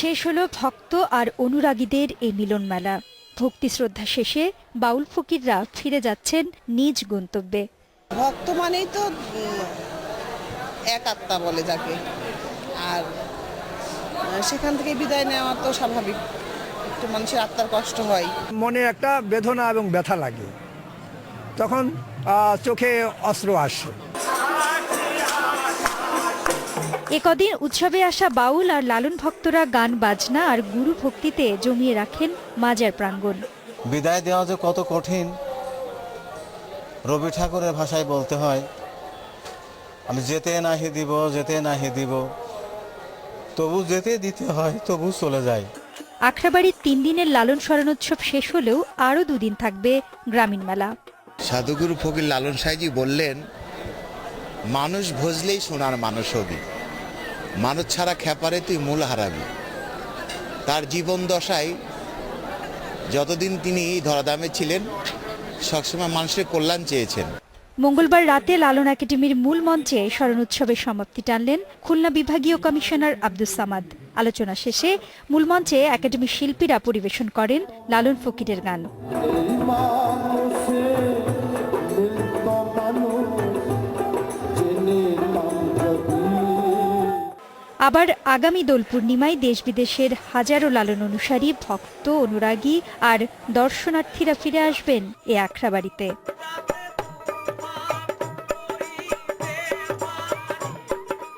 শেষ হলো ভক্ত আর অনুরাগীদের এই মিলন মেলা ভক্তি শ্রদ্ধা শেষে বাউল ফকিররা ফিরে যাচ্ছেন নিজ গন্তব্যে। ভক্ত মানেই তো এক আত্মা বলে যাকে। আর সেখান থেকে বিদায় নেওয়া তো স্বাভাবিক। একটু মানুষের আত্মার কষ্ট হয়। মনে একটা বেদনা এবং ব্যথা লাগে। তখন চোখে অস্ত্র আসে। একদিন উৎসবে আসা বাউল আর লালন ভক্তরা গান বাজনা আর গুরু ভক্তিতে জমিয়ে রাখেন মাজার প্রাঙ্গণ। বিদায় দেওয়া যে কত কঠিন রবি ঠাকুরের ভাষায় বলতে হয়। আমি যেতে নাহি দিব যেতে নাহি দিব তবু যেতে দিতে হয় তবু চলে যায়। আখড়াবাড়ির তিন দিনের লালন স্মরণোৎসব শেষ হলেও আরও দুদিন থাকবে গ্রামীণ মেলা। সাধুগুরু ফকির লালন সাহেজি বললেন মানুষ ভজলেই সোনার মানুষ হবি। মানুষ ছাড়া খেপারে তুই মূল হারাবি। তার জীবন দশায় যতদিন তিনি ধরাধামে ছিলেন, সবসময় মানুষের কল্যাণ চেয়েছেন। মঙ্গলবার রাতে লালন একাডেমির মূল মঞ্চে স্মরণ উৎসবের সমাপ্তি টানলেন খুলনা বিভাগীয় কমিশনার আব্দুস সামাদ। আলোচনা শেষে মূল মঞ্চে একাডেমির শিল্পীরা পরিবেশন করেন লালন ফকিরের গান। আবার আগামী দোল পূর্ণিমায় দেশ বিদেশের হাজারো লালন অনুসারী ভক্ত, অনুরাগী আর দর্শনার্থীরা ফিরে আসবেন এ আখড়াবাড়িতে।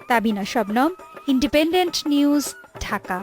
Tabina Shabnam Independent News Dhaka.